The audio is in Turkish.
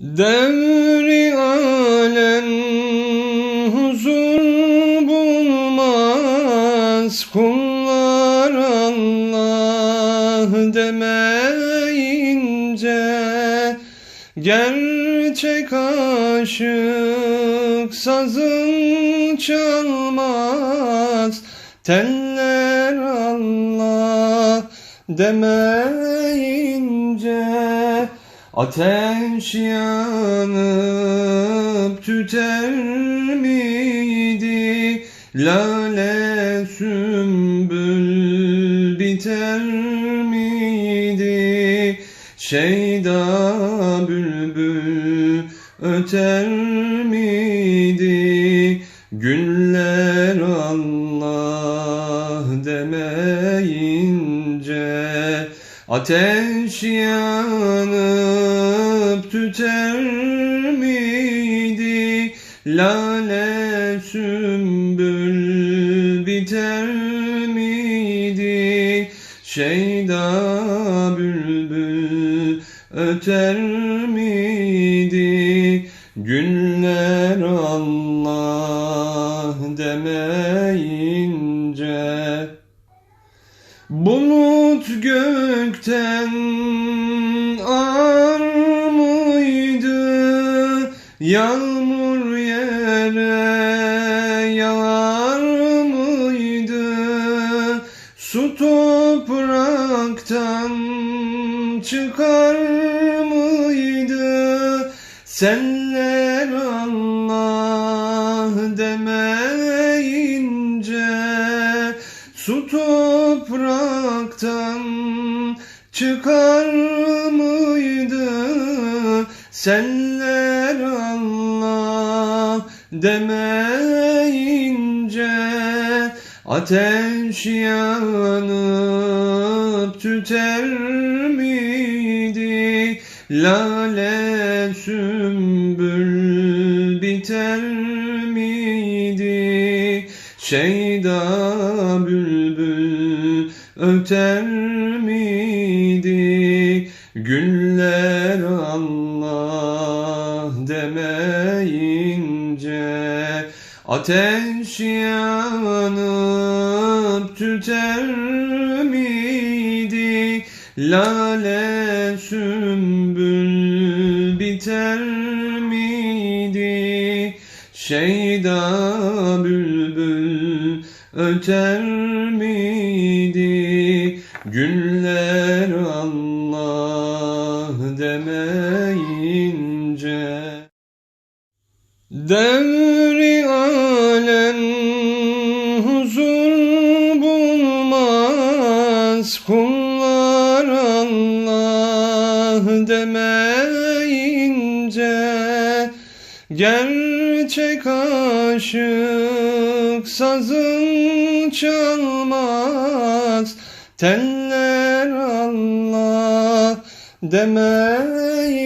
Devri alem huzur bulmaz Kullar Allah demeyince Gerçek aşık sazın çalmaz. Teller Allah demeyince Ateş yanıp tüter miydi? Lale sümbül biter miydi? Şeyda bülbül öter miydi? Güller Allah demeyince Ateş yanıp tüter miydi? Lale sümbül biter miydi? Şeyda bülbül öter miydi? Günler Allah demeyince Bulut gökten Yağmur yere yağar mıydı? Su topraktan çıkar mıydı? Senler Allah demeyince Su topraktan çıkar mıydı? Senler demeyince Ateş yanıp tüter miydi? Lale sümbül biter miydi? Şeyda bülbül öter miydi? Güller Ateş yanıp tüter miydi? Lale sümbül biter miydi? Şeyda bülbül öter miydi? Güller Allah demeyince Devri alem huzur bulmaz Kullar Allah demeyince Gerçek aşık sazın çalmaz. Teller Allah demeyince